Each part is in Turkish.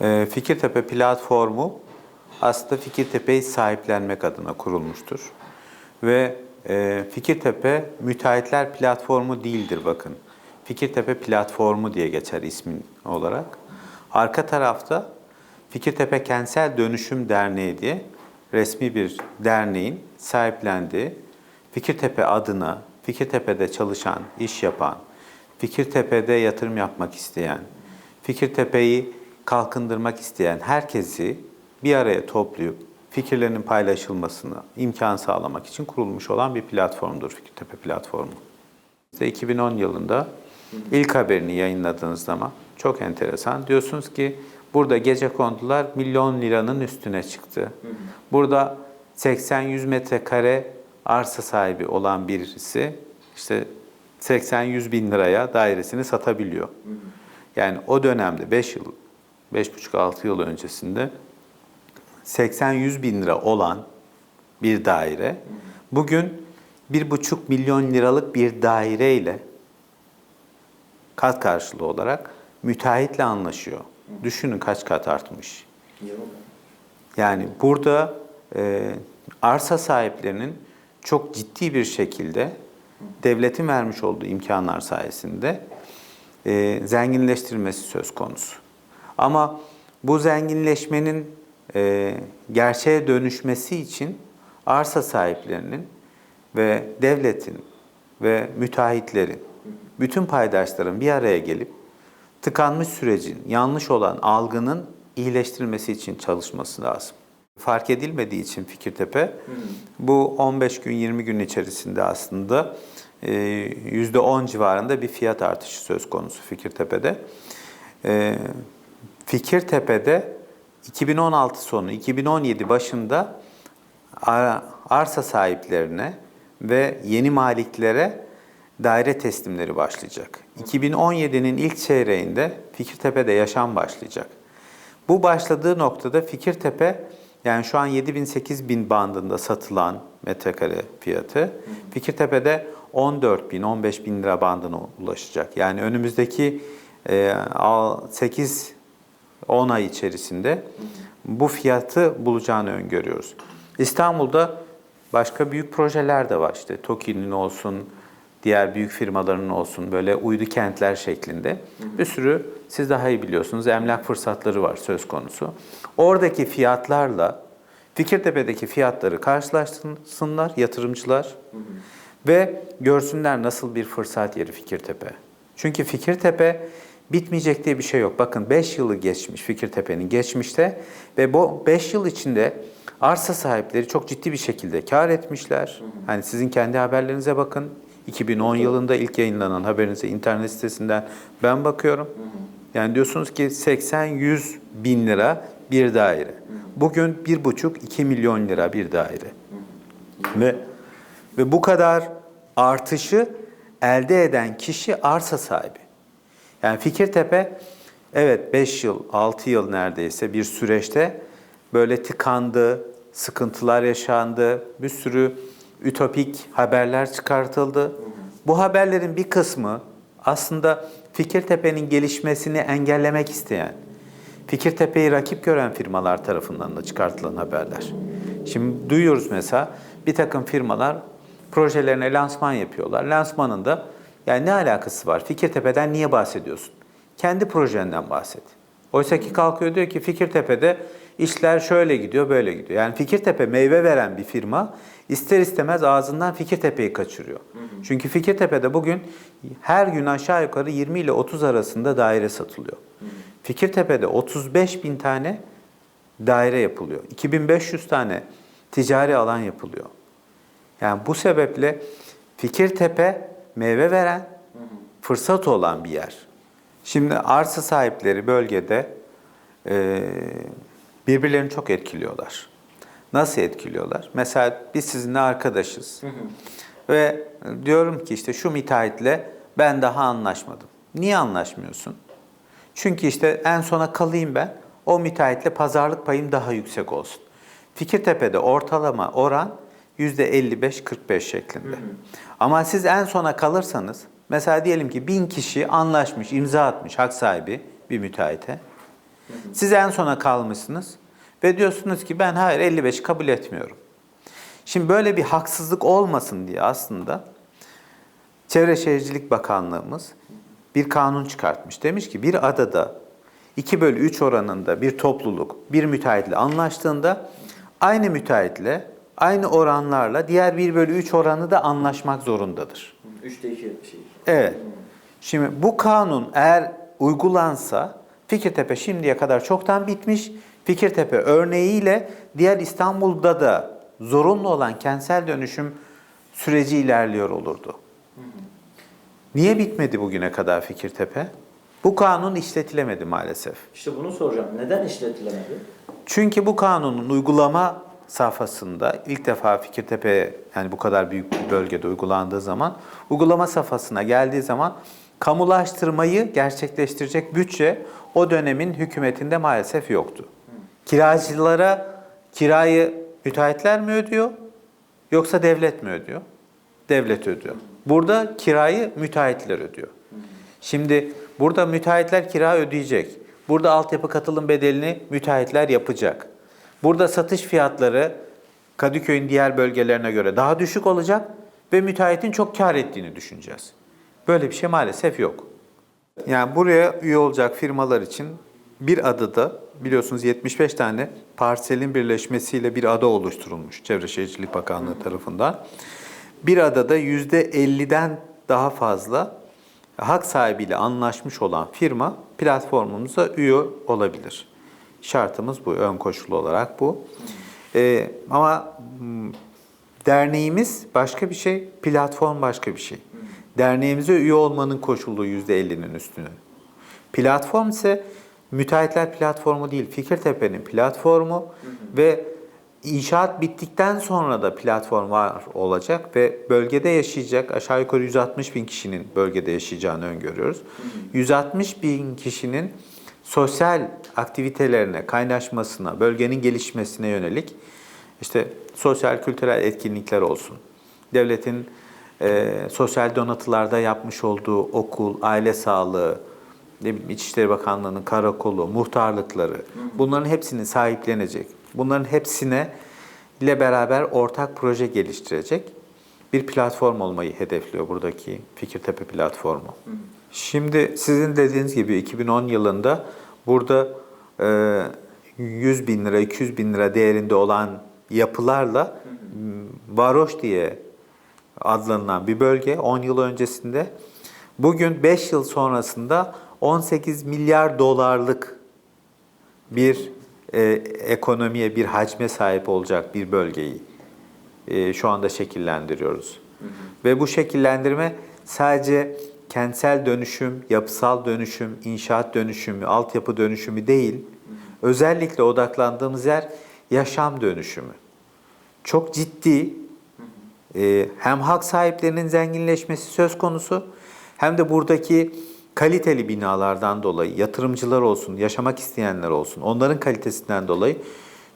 Ee, Fikirtepe platformu aslında Fikirtepe'yi sahiplenmek adına kurulmuştur. Ve e, Fikirtepe müteahhitler platformu değildir bakın. Fikirtepe platformu diye geçer ismin olarak. Arka tarafta Fikirtepe Kentsel Dönüşüm Derneği diye resmi bir derneğin sahiplendiği Fikirtepe adına Fikirtepe'de çalışan, iş yapan, Fikirtepe'de yatırım yapmak isteyen, Fikirtepe'yi kalkındırmak isteyen herkesi bir araya toplayıp fikirlerinin paylaşılmasını imkan sağlamak için kurulmuş olan bir platformdur Fikirtepe platformu. İşte 2010 yılında ilk haberini yayınladığınız zaman çok enteresan. Diyorsunuz ki burada gece kondular milyon liranın üstüne çıktı. Burada 80-100 metrekare arsa sahibi olan birisi işte 80-100 bin liraya dairesini satabiliyor. Yani o dönemde 5 yıl, 5,5-6 yıl öncesinde 80-100 bin lira olan bir daire bugün 1,5 milyon liralık bir daire ile kat karşılığı olarak müteahhitle anlaşıyor. Düşünün kaç kat artmış. Yani burada e, arsa sahiplerinin çok ciddi bir şekilde devletin vermiş olduğu imkanlar sayesinde e, zenginleştirmesi söz konusu. Ama bu zenginleşmenin e, gerçeğe dönüşmesi için arsa sahiplerinin ve devletin ve müteahhitlerin, bütün paydaşların bir araya gelip tıkanmış sürecin, yanlış olan algının iyileştirilmesi için çalışması lazım. Fark edilmediği için Fikirtepe bu 15 gün 20 gün içerisinde aslında e, %10 civarında bir fiyat artışı söz konusu Fikirtepe'de. E, Fikirtepe'de 2016 sonu 2017 başında ar- arsa sahiplerine ve yeni maliklere daire teslimleri başlayacak. 2017'nin ilk çeyreğinde Fikirtepe'de yaşam başlayacak. Bu başladığı noktada Fikirtepe yani şu an 7 bin 8 bin bandında satılan metrekare fiyatı Fikirtepe'de 14 bin 15 bin lira bandına ulaşacak. Yani önümüzdeki e, 8 10 ay içerisinde bu fiyatı bulacağını öngörüyoruz. İstanbul'da başka büyük projeler de var işte TOKİ'nin olsun, diğer büyük firmaların olsun böyle uydu kentler şeklinde bir sürü siz daha iyi biliyorsunuz emlak fırsatları var söz konusu. Oradaki fiyatlarla Fikirtepe'deki fiyatları karşılaştırsınlar yatırımcılar ve görsünler nasıl bir fırsat yeri Fikirtepe. Çünkü Fikirtepe bitmeyecek diye bir şey yok. Bakın 5 yılı geçmiş Fikirtepe'nin geçmişte ve bu 5 yıl içinde arsa sahipleri çok ciddi bir şekilde kar etmişler. Hani sizin kendi haberlerinize bakın. 2010 yılında ilk yayınlanan haberinize internet sitesinden ben bakıyorum. Yani diyorsunuz ki 80-100 bin lira bir daire. Bugün 1,5-2 milyon lira bir daire. Ve ve bu kadar artışı elde eden kişi arsa sahibi. Yani Fikirtepe evet 5 yıl, 6 yıl neredeyse bir süreçte böyle tıkandı, sıkıntılar yaşandı, bir sürü ütopik haberler çıkartıldı. Bu haberlerin bir kısmı aslında Fikirtepe'nin gelişmesini engellemek isteyen, Fikirtepe'yi rakip gören firmalar tarafından da çıkartılan haberler. Şimdi duyuyoruz mesela bir takım firmalar projelerine lansman yapıyorlar. Lansmanında yani ne alakası var? Fikirtepe'den niye bahsediyorsun? Kendi projenden bahset. Oysa ki kalkıyor diyor ki Fikirtepe'de işler şöyle gidiyor, böyle gidiyor. Yani Fikirtepe meyve veren bir firma ister istemez ağzından Fikirtepe'yi kaçırıyor. Çünkü Fikirtepe'de bugün her gün aşağı yukarı 20 ile 30 arasında daire satılıyor. Fikirtepe'de 35 bin tane daire yapılıyor. 2500 tane ticari alan yapılıyor. Yani bu sebeple Fikirtepe meyve veren, fırsat olan bir yer. Şimdi arsa sahipleri bölgede e, birbirlerini çok etkiliyorlar. Nasıl etkiliyorlar? Mesela biz sizinle arkadaşız. Ve diyorum ki işte şu müteahhitle ben daha anlaşmadım. Niye anlaşmıyorsun? Çünkü işte en sona kalayım ben. O müteahhitle pazarlık payım daha yüksek olsun. Fikirtepe'de ortalama oran %55-45 şeklinde. Ama siz en sona kalırsanız, mesela diyelim ki bin kişi anlaşmış, imza atmış hak sahibi bir müteahhite. Siz en sona kalmışsınız ve diyorsunuz ki ben hayır 55'i kabul etmiyorum. Şimdi böyle bir haksızlık olmasın diye aslında Çevre Şehircilik Bakanlığımız bir kanun çıkartmış. Demiş ki bir adada 2 bölü 3 oranında bir topluluk bir müteahhitle anlaştığında aynı müteahhitle aynı oranlarla diğer 1 bölü 3 oranı da anlaşmak zorundadır. Üçte iki şey. Evet. Şimdi bu kanun eğer uygulansa Fikirtepe şimdiye kadar çoktan bitmiş. Fikirtepe örneğiyle diğer İstanbul'da da zorunlu olan kentsel dönüşüm süreci ilerliyor olurdu. Niye bitmedi bugüne kadar Fikirtepe? Bu kanun işletilemedi maalesef. İşte bunu soracağım. Neden işletilemedi? Çünkü bu kanunun uygulama safhasında ilk defa Fikirtepe yani bu kadar büyük bir bölgede uygulandığı zaman uygulama safhasına geldiği zaman kamulaştırmayı gerçekleştirecek bütçe o dönemin hükümetinde maalesef yoktu. Kiracılara kirayı müteahhitler mi ödüyor yoksa devlet mi ödüyor? Devlet ödüyor. Burada kirayı müteahhitler ödüyor. Şimdi burada müteahhitler kira ödeyecek. Burada altyapı katılım bedelini müteahhitler yapacak. Burada satış fiyatları Kadıköy'ün diğer bölgelerine göre daha düşük olacak ve müteahhitin çok kar ettiğini düşüneceğiz. Böyle bir şey maalesef yok. Yani buraya üye olacak firmalar için bir adada biliyorsunuz 75 tane parselin birleşmesiyle bir ada oluşturulmuş Çevre Şehircilik Bakanlığı tarafından. Bir adada %50'den daha fazla hak sahibiyle anlaşmış olan firma platformumuza üye olabilir. Şartımız bu, ön koşulu olarak bu. Ee, ama hmm, derneğimiz başka bir şey, platform başka bir şey. Derneğimize üye olmanın koşulu %50'nin üstünü. Platform ise müteahhitler platformu değil, Fikirtepe'nin platformu ve inşaat bittikten sonra da platform var olacak ve bölgede yaşayacak aşağı yukarı 160 bin kişinin bölgede yaşayacağını öngörüyoruz. 160 bin kişinin sosyal aktivitelerine, kaynaşmasına, bölgenin gelişmesine yönelik işte sosyal kültürel etkinlikler olsun. Devletin e, sosyal donatılarda yapmış olduğu okul, aile sağlığı, ne bileyim, İçişleri Bakanlığı'nın karakolu, muhtarlıkları bunların hepsini sahiplenecek. Bunların hepsine ile beraber ortak proje geliştirecek bir platform olmayı hedefliyor buradaki Fikirtepe platformu. Şimdi sizin dediğiniz gibi 2010 yılında burada e, 100 bin lira, 200 bin lira değerinde olan yapılarla varoş diye adlanılan bir bölge 10 yıl öncesinde bugün 5 yıl sonrasında 18 milyar dolarlık bir e, ekonomiye, bir hacme sahip olacak bir bölgeyi e, şu anda şekillendiriyoruz. Ve bu şekillendirme sadece kentsel dönüşüm, yapısal dönüşüm, inşaat dönüşümü, altyapı dönüşümü değil, özellikle odaklandığımız yer yaşam dönüşümü. Çok ciddi e, hem hak sahiplerinin zenginleşmesi söz konusu hem de buradaki kaliteli binalardan dolayı yatırımcılar olsun, yaşamak isteyenler olsun, onların kalitesinden dolayı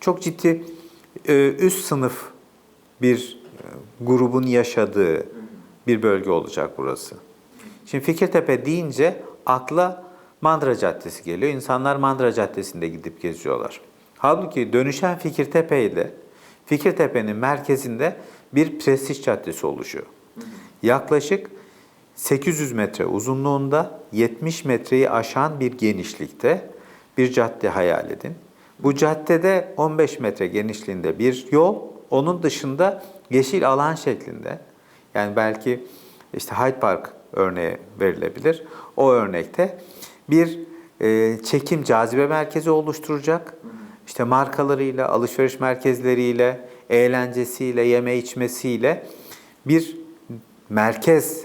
çok ciddi e, üst sınıf bir e, grubun yaşadığı bir bölge olacak burası. Şimdi Fikirtepe deyince akla Mandıra Caddesi geliyor. İnsanlar Mandıra Caddesi'nde gidip geziyorlar. Halbuki dönüşen Fikirtepe ile Fikirtepe'nin merkezinde bir prestij caddesi oluşuyor. Yaklaşık 800 metre uzunluğunda 70 metreyi aşan bir genişlikte bir cadde hayal edin. Bu caddede 15 metre genişliğinde bir yol, onun dışında yeşil alan şeklinde. Yani belki işte Hyde Park örneği verilebilir. O örnekte bir e, çekim cazibe merkezi oluşturacak. İşte markalarıyla, alışveriş merkezleriyle, eğlencesiyle, yeme içmesiyle bir merkez,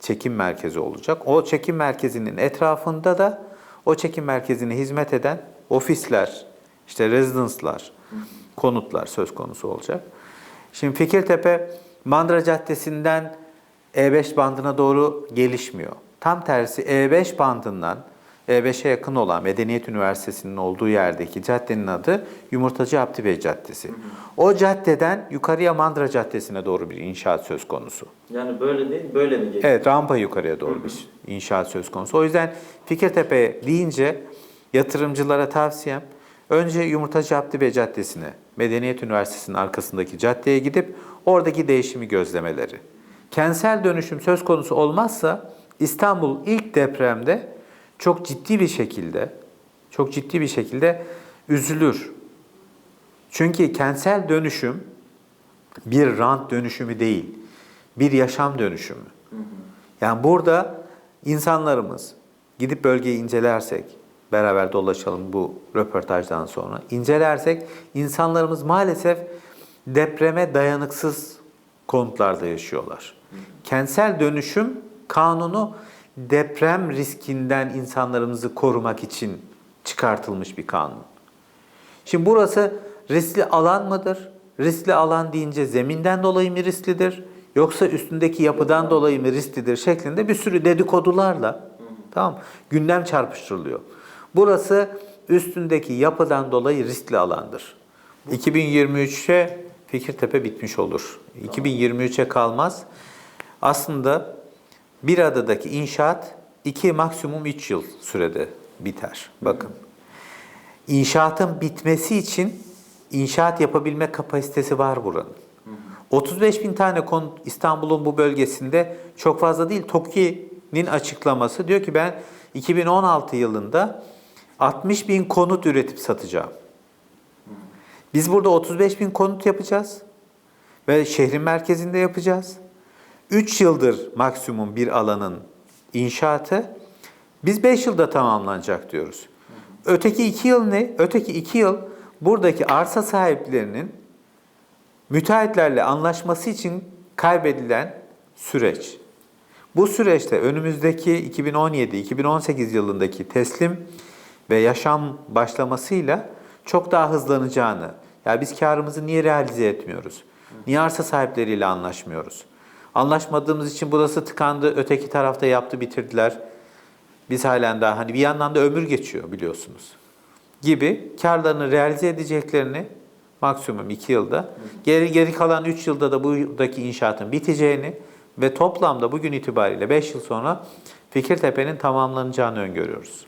çekim merkezi olacak. O çekim merkezinin etrafında da o çekim merkezine hizmet eden ofisler, işte rezidanslar, konutlar söz konusu olacak. Şimdi Fikirtepe Mandıra Caddesi'nden E5 bandına doğru gelişmiyor. Tam tersi E5 bandından E5'e yakın olan Medeniyet Üniversitesi'nin olduğu yerdeki caddenin adı Yumurtacı Abdi Bey Caddesi. O caddeden yukarıya Mandıra Caddesi'ne doğru bir inşaat söz konusu. Yani böyle değil, böyle mi geçiyor? Evet, rampa yukarıya doğru bir inşaat söz konusu. O yüzden Fikirtepe deyince yatırımcılara tavsiyem önce Yumurtacı Abdi Bey Caddesi'ne, Medeniyet Üniversitesi'nin arkasındaki caddeye gidip oradaki değişimi gözlemeleri. Kentsel dönüşüm söz konusu olmazsa İstanbul ilk depremde çok ciddi bir şekilde çok ciddi bir şekilde üzülür. Çünkü kentsel dönüşüm bir rant dönüşümü değil, bir yaşam dönüşümü. Yani burada insanlarımız gidip bölgeyi incelersek, beraber dolaşalım bu röportajdan sonra, incelersek insanlarımız maalesef depreme dayanıksız konutlarda yaşıyorlar. Kentsel dönüşüm kanunu deprem riskinden insanlarımızı korumak için çıkartılmış bir kanun. Şimdi burası riskli alan mıdır? Riskli alan deyince zeminden dolayı mı risklidir? Yoksa üstündeki yapıdan dolayı mı risklidir şeklinde bir sürü dedikodularla tamam gündem çarpıştırılıyor. Burası üstündeki yapıdan dolayı riskli alandır. 2023'e Fikirtepe bitmiş olur. 2023'e kalmaz. Aslında bir adadaki inşaat 2 maksimum 3 yıl sürede biter. Bakın. İnşaatın bitmesi için inşaat yapabilme kapasitesi var buranın. 35 bin tane konut İstanbul'un bu bölgesinde çok fazla değil. TOKİ'nin açıklaması diyor ki ben 2016 yılında 60 bin konut üretip satacağım. Biz burada 35 bin konut yapacağız ve şehrin merkezinde yapacağız. 3 yıldır maksimum bir alanın inşaatı. Biz 5 yılda tamamlanacak diyoruz. Öteki 2 yıl ne? Öteki 2 yıl buradaki arsa sahiplerinin müteahhitlerle anlaşması için kaybedilen süreç. Bu süreçte önümüzdeki 2017-2018 yılındaki teslim ve yaşam başlamasıyla çok daha hızlanacağını, ya biz karımızı niye realize etmiyoruz? Niye arsa sahipleriyle anlaşmıyoruz? Anlaşmadığımız için burası tıkandı, öteki tarafta yaptı, bitirdiler. Biz halen daha hani bir yandan da ömür geçiyor biliyorsunuz. Gibi karlarını realize edeceklerini maksimum 2 yılda, geri, geri kalan 3 yılda da buradaki inşaatın biteceğini ve toplamda bugün itibariyle 5 yıl sonra Fikirtepe'nin tamamlanacağını öngörüyoruz.